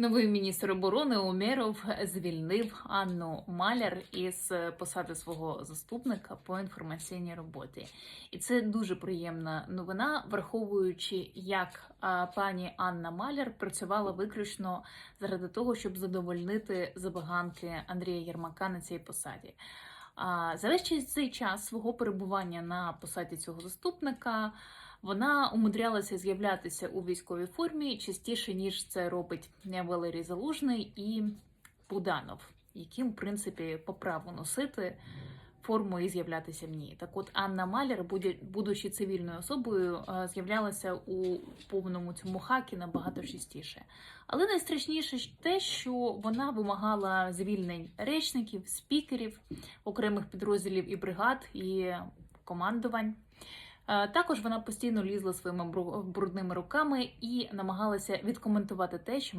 Новий міністр оборони Умєров звільнив Анну Маляр із посади свого заступника по інформаційній роботі, і це дуже приємна новина, враховуючи, як пані Анна Маляр працювала виключно заради того, щоб задовольнити забаганки Андрія Єрмака на цій посаді. За весь цей час свого перебування на посаді цього заступника. Вона умудрялася з'являтися у військовій формі частіше, ніж це робить Валерій Залужний і Буданов, яким, в принципі, по праву носити форму і з'являтися в ній. Так от Анна Маляр, будучи цивільною особою, е, з'являлася у повному цьому хакі набагато частіше. Але найстрашніше те, що вона вимагала звільнень речників, спікерів, окремих підрозділів і бригад і командувань. Е, Також вона постійно лізла своїми брудними руками і намагалася відкоментувати те, що має.